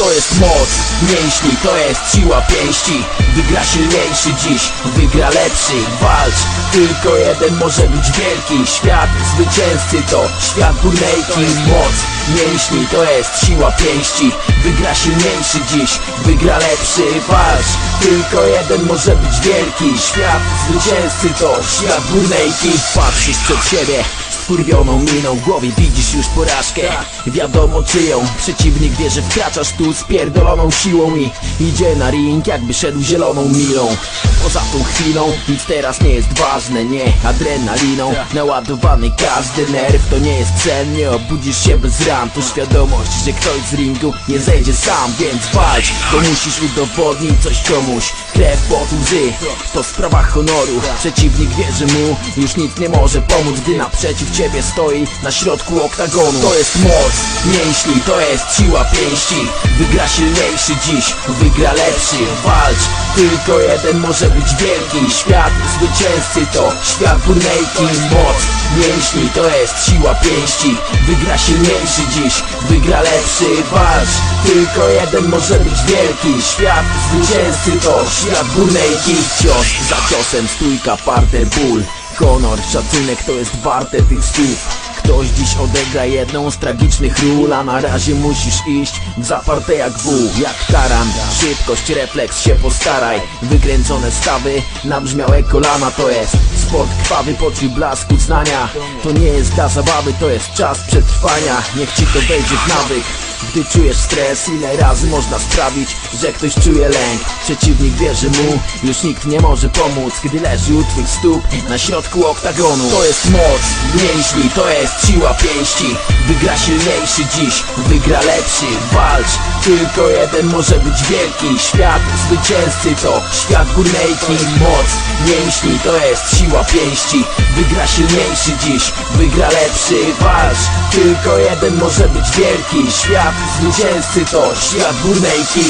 To jest moc mięśni, to jest siła pięści. Wygra silniejszy dziś, wygra lepszy. Walcz, tylko jeden może być wielki. Świat zwycięzcy to świat górnejki Moc mięśni, to jest siła pięści. Wygra silniejszy dziś, wygra lepszy. Walcz, tylko jeden może być wielki. Świat zwycięzcy to świat górnejki Patrzysz przed siebie Skurwioną miną w głowie widzisz już porażkę. Wiadomo czyją Przeciwnik wie, że wkraczasz tu z pierdoloną siłą I idzie na ring jakby szedł zieloną milą Poza tą chwilą nic teraz nie jest ważne Nie adrenaliną. Naładowany każdy nerw to nie jest sen Nie obudzisz się bez ran To świadomość, że ktoś z ringu nie zejdzie sam Więc walcz, bo musisz udowodnić coś komuś. Krew, pot, łzy To sprawa honoru. Przeciwnik wie, że mu już nic nie może pomóc Gdy naprzeciw ciebie stoi na środku oktagonu. To jest moc mięśni, to jest siła pięści. Wygra silniejszy dziś, wygra lepszy. Walcz, tylko jeden może być wielki. Świat zwycięzcy to świat górnejki. Moc mięśni, to jest siła pięści. Wygra silniejszy dziś, wygra lepszy. Walcz, tylko jeden może być wielki. Świat zwycięzcy to świat górnejki. Cios za ciosem, stójka, parter, ból Honor, szacunek to jest warte tych słów. Ktoś dziś odegra jedną z tragicznych ról A na razie musisz iść w zaparte jak wół Jak taran, szybkość, refleks się postaraj. Wykręcone stawy, nabrzmiałe kolana To jest sport krwawy, poczuj blasku znania To nie jest dla zabawy, to jest czas przetrwania. Niech ci to wejdzie w nawyk gdy czujesz stres, ile razy można sprawić, że ktoś czuje lęk? Przeciwnik wie, że mu już nikt nie może pomóc Gdy leży u twych stóp na środku oktagonu. To jest moc mięśni, to jest siła pięści. Wygra silniejszy dziś, wygra lepszy. Walcz, tylko jeden może być wielki. Świat zwycięzcy to świat górnejki Moc mięśni, to jest siła pięści. Wygra silniejszy dziś, wygra lepszy. Walcz, tylko jeden może być wielki. Świat zwycięzcy to świat górnejki